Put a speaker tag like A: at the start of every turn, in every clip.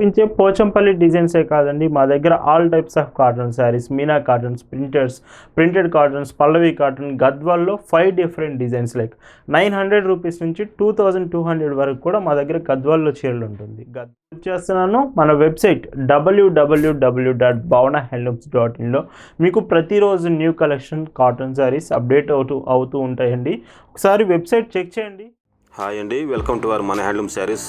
A: చూపించే పోచంపల్లి డిజైన్సే కాదండి. మా దగ్గర all types of cotton sarees Meena cottons printers printed cottons Pallavi cotton గద్వాల్లో five different designs like nine hundred rupees నుంచి two thousand two hundred వరకు కూడా మా దగ్గర గద్వాల్లో చీరలు ఉంటుంది. గద్ చేస్తున్నాను మన website W W W dot Bhavana handlooms dot ఇన్లో మీకు ప్రతిరోజు new collection cotton sarees update అవుతూ అవుతూ ఉంటాయండి. ఒకసారి వెబ్సైట్ చెక్ చేయండి.
B: హాయ్ అండి. వెల్కమ్ టు అవర్ మన హ్యాండ్లూమ్ శారీస్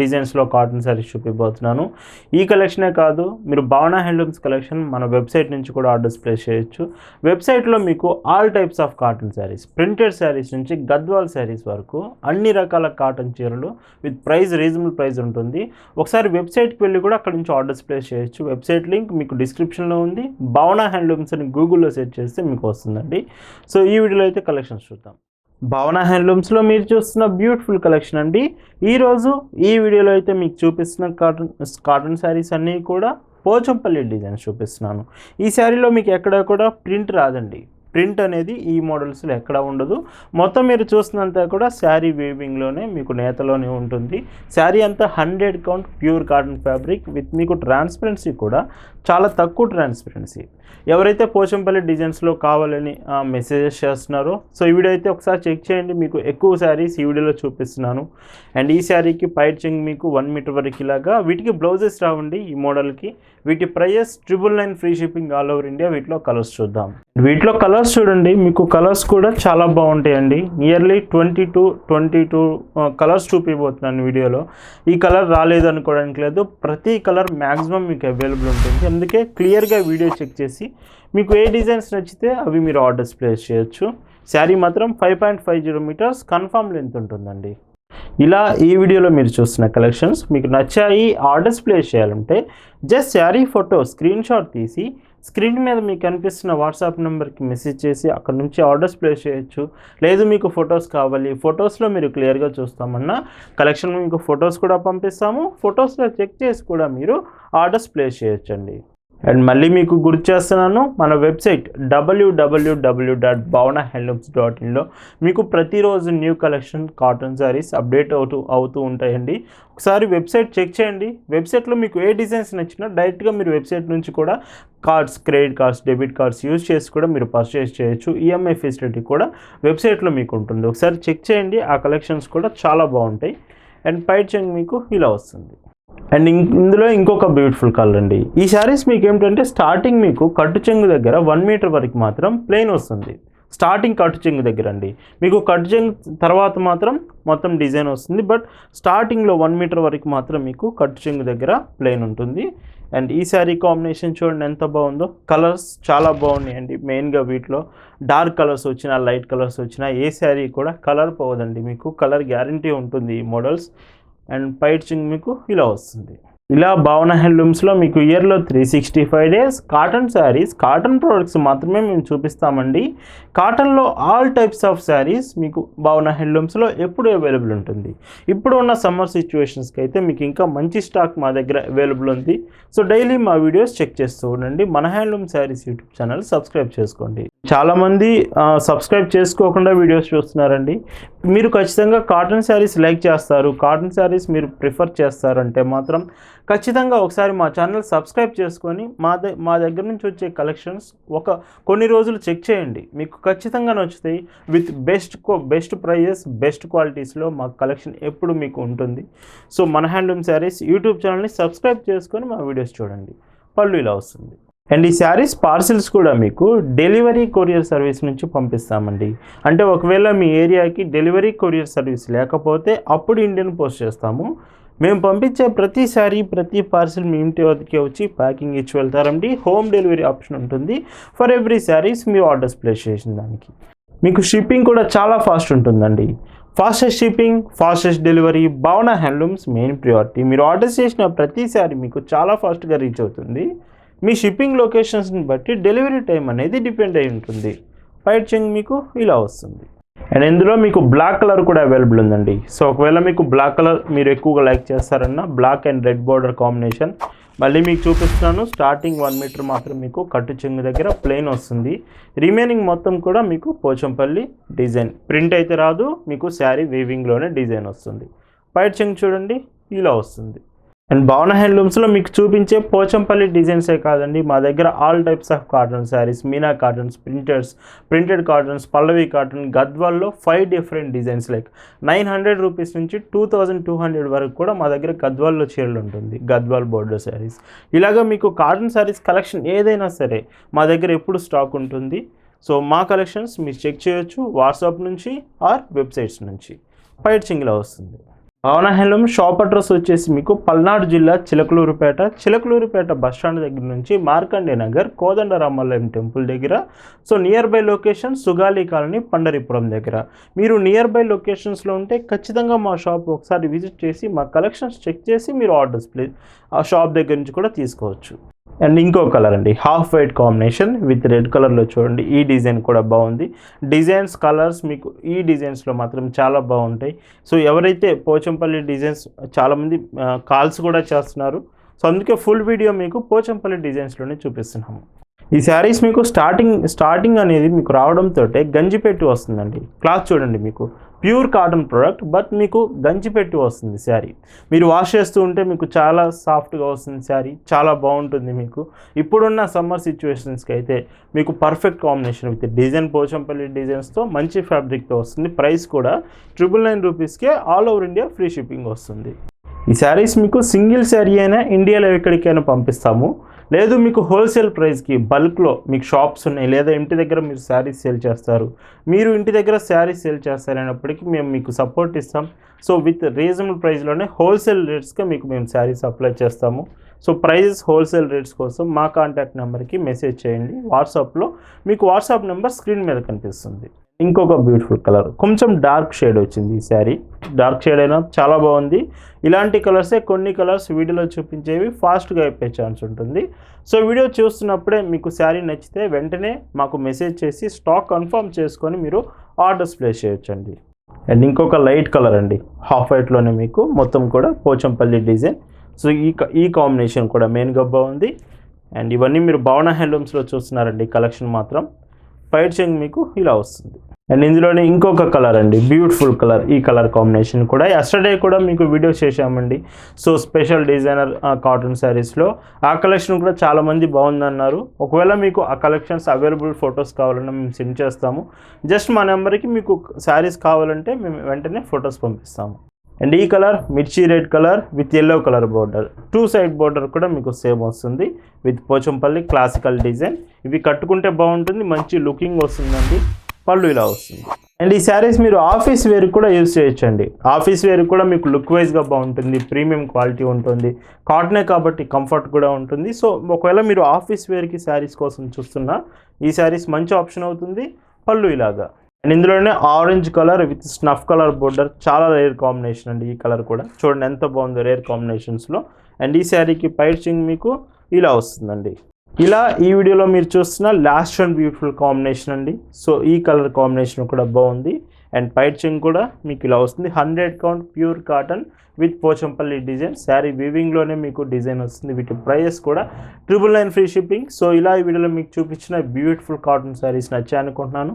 A: డిజైన్స్లో కాటన్ శారీస్ చూపిపోతున్నాను ఈ కలెక్షనే కాదు మీరు భావన హ్యాండ్లూమ్స్ కలెక్షన్ మన వెబ్సైట్ నుంచి కూడా ఆర్డర్స్ ప్లేస్ చేయొచ్చు. వెబ్సైట్లో మీకు all types of cotton sarees printed sarees నుంచి గద్వాల్ శారీస్ వరకు అన్ని రకాల కాటన్ చీరలు విత్ ప్రైస్ రీజనబుల్ ప్రైస్ ఉంటుంది. ఒకసారి వెబ్సైట్కి వెళ్ళి కూడా అక్కడ నుంచి ఆర్డర్స్ ప్లేస్ చేయొచ్చు. వెబ్సైట్ లింక్ మీకు డిస్క్రిప్షన్లో ఉంది. భావన హ్యాండ్లూమ్స్ అని గూగుల్లో సెర్చ్ చేస్తే మీకు వస్తుందండి. సో ఈ వీడియోలో అయితే కలెక్షన్స్ చూద్దాం. భావన హ్యాండ్లూమ్స్లో మీరు చూస్తున్న బ్యూటిఫుల్ కలెక్షన్ అండి. ఈరోజు ఈ వీడియోలో అయితే మీకు చూపిస్తున్న కాటన్ కాటన్ శారీస్ అన్నీ కూడా పోచంపల్లి డిజైన్స్ చూపిస్తున్నాను. ఈ శారీలో మీకు ఎక్కడ కూడా ప్రింట్ రాదండి. ప్రింట్ అనేది ఈ మోడల్స్లో ఎక్కడ ఉండదు. మొత్తం మీరు చూసినంత కూడా శారీ వీవింగ్లోనే మీకు నేతలోనే ఉంటుంది. శారీ అంతా hundred count pure cotton fabric with మీకు ట్రాన్స్పరెన్సీ కూడా చాలా తక్కువ ట్రాన్స్పరెన్సీ. ఎవరైతే పోచంపల్లి డిజైన్స్లో కావాలని మెసేజెస్ చేస్తున్నారో సో ఈ వీడియో అయితే ఒకసారి చెక్ చేయండి. మీకు ఎక్కువ శారీస్ ఈ వీడియోలో చూపిస్తున్నాను. అండ్ ఈ శారీకి పైచింగ్ మీకు వన్ మీటర్ వరకు ఇలాగా. వీటికి బ్లౌజెస్ రావండి ఈ మోడల్కి. వీటి price triple nine free shipping all over India. వీటిలో కలర్స్ చూద్దాం. వీటిలో కలర్స్ చూడండి మీకు కలర్స్ కూడా చాలా బాగుంటాయండి. Nearly twenty two twenty two colours చూపిపోతున్నాను వీడియోలో. ఈ కలర్ రాలేదు అనుకోవడానికి లేదు. ప్రతి కలర్ మ్యాక్సిమం మీకు అవైలబుల్ ఉంటుంది. అందుకే క్లియర్గా వీడియో చెక్ చేసి మీకు ఏ డిజైన్స్ నచ్చితే అవి మీరు ఆర్డర్స్ ప్లేస్ చేయొచ్చు. శారీ మాత్రం five point five zero metres confirm length ఉంటుందండి. ఇలా ఈ వీడియోలో మీరు చూస్తున్న కలెక్షన్స్ మీకు నచ్చాయి ఆర్డర్స్ ప్లేస్ చేయాలంటే just sari photo screen shot తీసి స్క్రీన్ మీద మీకు కనిపిస్తున్న వాట్సాప్ నెంబర్కి మెసేజ్ చేసి అక్కడ నుంచి ఆర్డర్స్ ప్లేస్ చేయొచ్చు. లేదు మీకు ఫొటోస్ కావాలి. ఫొటోస్లో మీరు క్లియర్గా చూస్తామన్నా కలెక్షన్ మీకు ఫొటోస్ కూడా పంపిస్తాము. ఫొటోస్లో చెక్ చేసి కూడా మీరు ఆర్డర్స్ ప్లేస్ చేయొచ్చండి. అండ్ మళ్ళీ మీకు గుర్తు చేస్తున్నాను మన website WWW dot Bhavana handlooms dot ఇన్లో మీకు ప్రతిరోజు new collection cotton sarees update అవుతూ అవుతూ ఉంటాయండి. ఒకసారి వెబ్సైట్ చెక్ చేయండి. వెబ్సైట్లో మీకు ఏ డిజైన్స్ నచ్చినా డైరెక్ట్గా మీరు వెబ్సైట్ నుంచి కూడా cards credit cards debit cards use చేసి కూడా మీరు పర్చేస్ చేయొచ్చు. ఈఎంఐ ఫెసిలిటీ కూడా వెబ్సైట్లో మీకు ఉంటుంది. ఒకసారి చెక్ చేయండి. ఆ కలెక్షన్స్ కూడా చాలా బాగుంటాయి. అండ్ పైట్ చెంగ్ మీకు ఇలా వస్తుంది. అండ్ ఇందులో ఇంకొక బ్యూటిఫుల్ కలర్ అండి. ఈ శారీస్ మీకు ఏమిటంటే స్టార్టింగ్ మీకు కట్టు చెంగు దగ్గర వన్ మీటర్ వరకు మాత్రం ప్లెయిన్ వస్తుంది. స్టార్టింగ్ కట్ చెంగు దగ్గర అండి. మీకు కట్ చెంగు తర్వాత మాత్రం మొత్తం డిజైన్ వస్తుంది. బట్ స్టార్టింగ్లో వన్ మీటర్ వరకు మాత్రం మీకు కట్ చెంగు దగ్గర ప్లెయిన్ ఉంటుంది. అండ్ ఈ శారీ కాంబినేషన్ చూడండి ఎంత బాగుందో. కలర్స్ చాలా బాగున్నాయండి మెయిన్గా వీటిలో డార్క్ కలర్స్ వచ్చినా లైట్ కలర్స్ వచ్చినా ఏ శారీ కూడా కలర్ పోవదండి మీకు కలర్ గ్యారంటీ ఉంటుంది ఈ మోడల్స్. అండ్ పైచింగ్ మీకు ఇలా వస్తుంది. ఇలా భావన హ్యాండ్లూమ్స్లో మీకు ఇయర్లో three sixty five days cotton sarees cotton products మాత్రమే మేము చూపిస్తామండి. కాటన్లో ఆల్ టైప్స్ ఆఫ్ శారీస్ మీకు భావన హ్యాండ్లూమ్స్లో ఎప్పుడు అవైలబుల్ ఉంటుంది. ఇప్పుడు ఉన్న సమ్మర్ సిచ్యువేషన్స్కి అయితే మీకు ఇంకా మంచి స్టాక్ మా దగ్గర అవైలబుల్ ఉంది. సో డైలీ మా వీడియోస్ చెక్ చేస్తూ ఉండండి. మన handloom sarees YouTube channel subscribe చేసుకోండి. చాలామంది సబ్స్క్రైబ్ చేసుకోకుండా వీడియోస్ చూస్తున్నారండి. మీరు ఖచ్చితంగా కాటన్ శారీస్ లైక్ చేస్తారు. కాటన్ శారీస్ మీరు ప్రిఫర్ చేస్తారంటే మాత్రం ఖచ్చితంగా ఒకసారి మా ఛానల్ సబ్స్క్రైబ్ చేసుకొని మా ద మా దగ్గర నుంచి వచ్చే కలెక్షన్స్ ఒక కొన్ని రోజులు చెక్ చేయండి. మీకు ఖచ్చితంగా నచ్చుతాయి. With best best prices best క్వాలిటీస్లో మా కలెక్షన్ ఎప్పుడు మీకు ఉంటుంది. సో మన హ్యాండ్లూమ్ శారీస్ యూట్యూబ్ ఛానల్ని సబ్స్క్రైబ్ చేసుకొని మా వీడియోస్ చూడండి. పళ్ళు ఇలా వస్తుంది. అండ్ ఈ శారీస్ పార్సిల్స్ కూడా మీకు డెలివరీ కొరియర్ సర్వీస్ నుంచి పంపిస్తామండి. అంటే ఒకవేళ మీ ఏరియాకి డెలివరీ కొరియర్ సర్వీస్ లేకపోతే అప్పుడు ఇండియన్ పోస్ట్ చేస్తాము. మేము పంపించే ప్రతి శారీ ప్రతి పార్సిల్ మీ ఇంటి వద్దకే వచ్చి ప్యాకింగ్ ఇచ్చి వెళ్తారండి. హోమ్ డెలివరీ ఆప్షన్ ఉంటుంది. ఫర్ ఎవ్రీ శారీస్ మీ ఆర్డర్స్ ప్లేస్ చేసిన దానికి. మీకు షిప్పింగ్ కూడా చాలా ఫాస్ట్ ఉంటుందండి. Fastest shipping fastest delivery Bhavana handlooms main priority. మీరు ఆర్డర్ చేసిన ప్రతిసారి మీకు చాలా ఫాస్ట్గా రీచ్ అవుతుంది. మీ షిప్పింగ్ లొకేషన్స్ని బట్టి డెలివరీ టైం అనేది డిపెండ్ అయి ఉంటుంది. ఫైట్ చెంగ్ మీకు ఇలా వస్తుంది. అండ్ ఇందులో మీకు బ్లాక్ కలర్ కూడా అవైలబుల్ ఉందండి. సో ఒకవేళ మీకు బ్లాక్ కలర్ మీరు ఎక్కువగా లైక్ చేస్తారన్న black and red border combination మళ్ళీ మీకు చూపిస్తున్నాను స్టార్టింగ్ వన్ మీటర్ మాత్రం మీకు కట్టు చెంగు దగ్గర ప్లెయిన్ వస్తుంది. రిమైనింగ్ మొత్తం కూడా మీకు పోచంపల్లి డిజైన్ ప్రింట్ అయితే రాదు మీకు శారీ వీవింగ్లోనే డిజైన్ వస్తుంది. పైట్ చెంగు చూడండి ఇలా వస్తుంది. అండ్ భవన హ్యాండ్లూమ్స్లో మీకు చూపించే పోచంపల్లి డిజైన్సే కాదండి. మా దగ్గర all types of cotton sarees Meena cottons printers printed cottons Pallavi cotton గద్వాల్లో five different designs. Like nine hundred rupees నుంచి టూ థౌజండ్ టూ హండ్రెడ్ వరకు కూడా మా దగ్గర గద్వాల్లో చీరలు ఉంటుంది. గద్వాల్ బోర్డర్ శారీస్. ఇలాగ మీకు కాటన్ శారీస్ కలెక్షన్ ఏదైనా సరే మా దగ్గర ఎప్పుడు స్టాక్ ఉంటుంది. సో మా కలెక్షన్స్ మీరు చెక్ చేయొచ్చు. వాట్సాప్ నుంచి ఆర్ వెబ్సైట్స్ నుంచి. పైట్ సింగిల్ వస్తుంది భవన హ్యాండ్లూమ్ షాప్ అడ్రస్ వచ్చేసి మీకు పల్నాడు జిల్లా చిలకలూరుపేట. చిలకలూరుపేట బస్ స్టాండ్ దగ్గర నుంచి మార్కండే నగర్ కోదండరామాలయం టెంపుల్ దగ్గర. So nearby location Sugali colony Pandaripuram దగ్గర. మీరు నియర్ బై లొకేషన్స్లో ఉంటే ఖచ్చితంగా మా షాప్ ఒకసారి విజిట్ చేసి మా కలెక్షన్స్ చెక్ చేసి మీరు ఆర్డర్స్ ప్లేస్ ఆ షాప్ దగ్గర నుంచి కూడా తీసుకోవచ్చు. అండ్ ఇంకో కలర్ అండి half white combination with red కలర్లో చూడండి ఈ డిజైన్ కూడా బాగుంది. డిజైన్స్ కలర్స్ మీకు ఈ డిజైన్స్లో మాత్రం చాలా బాగుంటాయి. సో ఎవరైతే పోచంపల్లి డిజైన్స్ చాలామంది కాల్స్ కూడా చేస్తున్నారు. సో అందుకే ఫుల్ వీడియో మీకు పోచంపల్లి డిజైన్స్లోనే చూపిస్తున్నాము. ఈ శారీస్ మీకు స్టార్టింగ్ స్టార్టింగ్ అనేది మీకు రావడంతో గంజిపెట్టి వస్తుందండి. క్లాత్ చూడండి మీకు. ప్యూర్ కాటన్ ప్రోడక్ట్ బట్ మీకు గంజిపెట్టి వస్తుంది శారీ. మీరు వాష్ చేస్తూ ఉంటే మీకు చాలా సాఫ్ట్గా వస్తుంది శారీ చాలా బాగుంటుంది మీకు. ఇప్పుడున్న సమ్మర్ సిచ్యువేషన్స్కి అయితే మీకు perfect combination with design Pochampalli డిజైన్స్తో మంచి ఫ్యాబ్రిక్తో వస్తుంది. ప్రైస్ కూడా ట్రిపుల్ నైన్ రూపీస్కే all over India free shipping వస్తుంది. ఈ శారీస్ మీకు సింగిల్ శారీ అయినా ఇండియాలో ఎక్కడికైనా పంపిస్తాము. లేదు మీకు హోల్సేల్ ప్రైస్కి బల్క్లో మీకు షాప్స్ ఉన్నాయి లేదా ఇంటి దగ్గర మీరు శారీస్ సేల్ చేస్తారు. మీరు ఇంటి దగ్గర శారీస్ సేల్ చేస్తారనేప్పటికీ మేము మీకు సపోర్ట్ ఇస్తాం. సో విత్ రీజనబుల్ ప్రైస్లోనే హోల్సేల్ రేట్స్గా మీకు మేము శారీస్ అప్లై చేస్తాము. సో ప్రైజెస్ హోల్సేల్ రేట్స్ కోసం మా కాంటాక్ట్ నెంబర్కి మెసేజ్ చేయండి. వాట్సాప్లో మీకు వాట్సాప్ నెంబర్ స్క్రీన్ మీద కనిపిస్తుంది. ఇంకొక బ్యూటిఫుల్ కలర్ కొంచెం డార్క్ షేడ్ వచ్చింది ఈ శారీ డార్క్ షేడ్ అయినా చాలా బాగుంది. ఇలాంటి కలర్సే కొన్ని కలర్స్ వీడియోలో చూపించేవి ఫాస్ట్గా అయిపోయే ఛాన్స్ ఉంటుంది. సో వీడియో చూస్తున్నప్పుడే మీకు శారీ నచ్చితే వెంటనే మాకు మెసేజ్ చేసి స్టాక్ కన్ఫర్మ్ చేసుకొని మీరు ఆర్డర్స్ ప్లేస్ చేయొచ్చండి. అండ్ ఇంకొక లైట్ కలర్ అండి. హాఫ్ వైట్లోనే మీకు మొత్తం కూడా పోచంపల్లి డిజైన్ సో ఈ క- ఈ కాంబినేషన్ కూడా మెయిన్గా బాగుంది అండ్ ఇవన్నీ మీరు భవన హ్యాండ్లూమ్స్లో చూస్తున్నారండి. కలెక్షన్ మాత్రం. పైట్ చెంగ్ మీకు ఇలా వస్తుంది. అండ్ ఇందులోనే ఇంకొక కలర్ అండి బ్యూటిఫుల్ కలర్. ఈ కలర్ కాంబినేషన్ కూడా. ఎస్టర్డే కూడా మీకు వీడియో చేశామండి. సో స్పెషల్ డిజైనర్ కాటన్ శారీస్లో ఆ కలెక్షన్ కూడా చాలామంది బాగుందన్నారు. ఒకవేళ మీకు ఆ కలెక్షన్స్ అవైలబుల్ ఫొటోస్ కావాలన్నా మేము సెండ్ చేస్తాము. జస్ట్ మా నెంబర్కి మీకు శారీస్ కావాలంటే మేము వెంటనే ఫొటోస్ పంపిస్తాము. అండ్ ఈ కలర్ మిర్చి red colour with yellow colour border two side border కూడా మీకు సేమ్ వస్తుంది విత్ పోచంపల్లి క్లాసికల్ డిజైన్ ఇవి కట్టుకుంటే బాగుంటుంది మంచి లుకింగ్ వస్తుందండి పళ్ళు ఇలా వస్తుంది. అండ్ ఈ శారీస్ మీరు ఆఫీస్ వేర్ కూడా యూజ్ చేయొచ్చండి. ఆఫీస్ వేర్ కూడా మీకు లుక్ వైజ్గా బాగుంటుంది ప్రీమియం క్వాలిటీ ఉంటుంది కాటనే కాబట్టి కంఫర్ట్ కూడా ఉంటుంది. సో ఒకవేళ మీరు ఆఫీస్ వేర్కి శారీస్ కోసం చూస్తున్నా ఈ శారీస్ మంచి ఆప్షన్ అవుతుంది పళ్ళు ఇలాగా. అండ్ ఇందులోనే orange colour with snuff colour border చాలా రేర్ కాంబినేషన్ అండి ఈ కలర్ కూడా. చూడండి ఎంత బాగుందో రేర్ కాంబినేషన్స్లో అండ్ ఈ శారీకి పైచింగ్ మీకు ఇలా వస్తుందండి. ఇలా ఈ వీడియోలో మీరు చూస్తున్న లాస్ట్ అండ్ బ్యూటిఫుల్ కాంబినేషన్ అండి. సో ఈ కలర్ కాంబినేషన్ కూడా బాగుంది. అండ్ పైచింగ్ కూడా మీకు ఇలా వస్తుంది. Hundred count pure cotton with Pochampalli design sari వీవింగ్లోనే మీకు డిజైన్ వస్తుంది. వీటి ప్రైజెస్ కూడా triple nine free shipping so ఇలా ఈ వీడియోలో మీకు చూపించిన బ్యూటిఫుల్ కాటన్ శారీస్ నచ్చాయి అనుకుంటున్నాను